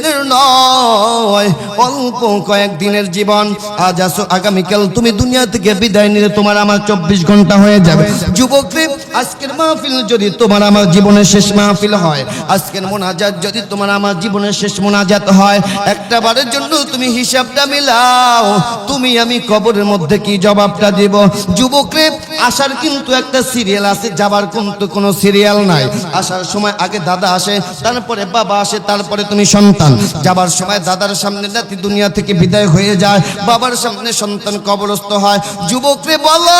দিনের নয়, অল্প কয়েকদিনের জীবন। আজ আসো আগামীকাল, তুমি দুনিয়া থেকে বিদায় নিলে তোমার আমার চব্বিশ ঘণ্টা হয়ে যাবে। যুবক আজকের মাহফিল যদি তোমার আমার জীবনের শেষ মাহফিল হয়, আজকের মোনাজাত যদি তোমার আমার জীবনের শেষ মোনাজাত হয়, একটা বারের জন্য তুমি হিসাবটা মিলাও, তুমি আমি কবরের মধ্যে কি জবাবটা দেব? যুবকরে আসার কিন্তু একটা সিরিয়াল আছে, যাবার কিন্তু কোনো সিরিয়াল নাই। আসার সময় আগে দাদা আসে, তারপরে বাবা আসে, তারপরে তুমি সন্তান। যাবার সময় দাদার সামনে নাতি দুনিয়া থেকে বিদায় হয়ে যায় বাবার সামনে সন্তান কবরস্থ হয়। যুবকরে বলো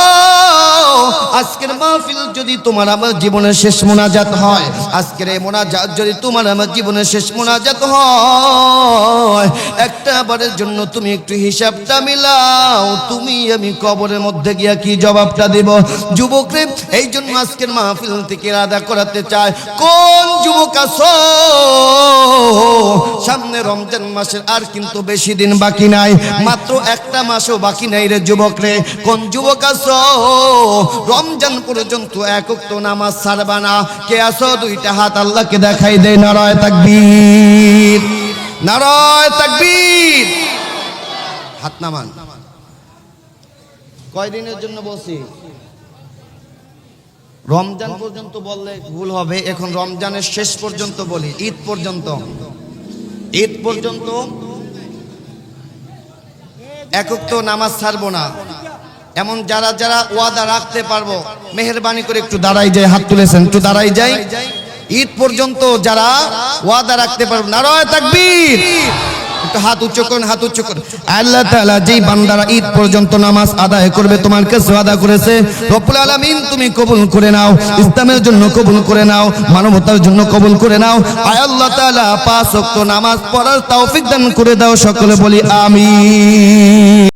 আজকের মাহফিল যদি তোমার আমার জীবনের শেষ মোনাজাত হয় আজকের এই মোনাজাত যদি তোমার আমার জীবনের শেষ মোনাজাত হয় একটা বারের জন্য তুমি একটু হিসাবটা মিলাও তুমি আমি কবরের মধ্যে গিয়া কি জবাবটা দেব? যুবকরে এই জন্য আজকের মাহফিল থেকে আদা করাতে চায়। কোন যুবক আছো? সামনে রমজান মাসের আর কিন্তু বেশি দিন বাকি নাই। মাত্র একটা মাসও বাকি নাই রে যুবক রে। কোন যুবক আছো? রমজান পর্যন্ত একক তো নামাজ ছাড়বা না। কে আছো? দুইটা হাত আল্লাহকে দেখাই দেয়। নারায় তাকবীর। নারায় তাকবীর। হাত নামান। কয়দিনের জন্য বলছি? রমজান পর্যন্ত বললে ভুল হবে। এখন রমজানের শেষ পর্যন্ত বলি, ঈদ পর্যন্ত। ঈদ পর্যন্ত একক তো নামাজ ছাড়বো না। এমন যারা যারা ওয়াদা রাখতে পারব, মেহরবানি করে একটু দাঁড়াই যায় হাত তুলেছেন, একটু দাঁড়াই যাই। ঈদ পর্যন্ত যারা ওয়াদা রাখতে পারব, নারায় তাকবীর। হাত উচ্চ করুন, হাত উচ্চ করুন। আল্লাহ তাআলা যেই বান্দারা ঈদ পর্যন্ত নামাজ আদায় করবে, তোমার কাছে আদা করেছে, রব্বুল আলামিন তুমি কবুল করে নাও, ইসলামের জন্য কবুল করে নাও, মানবতার জন্য কবুল করে নাও। আয় আল্লাহ তাআলা, পাঁচ নামাজ পড়ার তৌফিক দান করে দাও সকলে বলি, আমিন।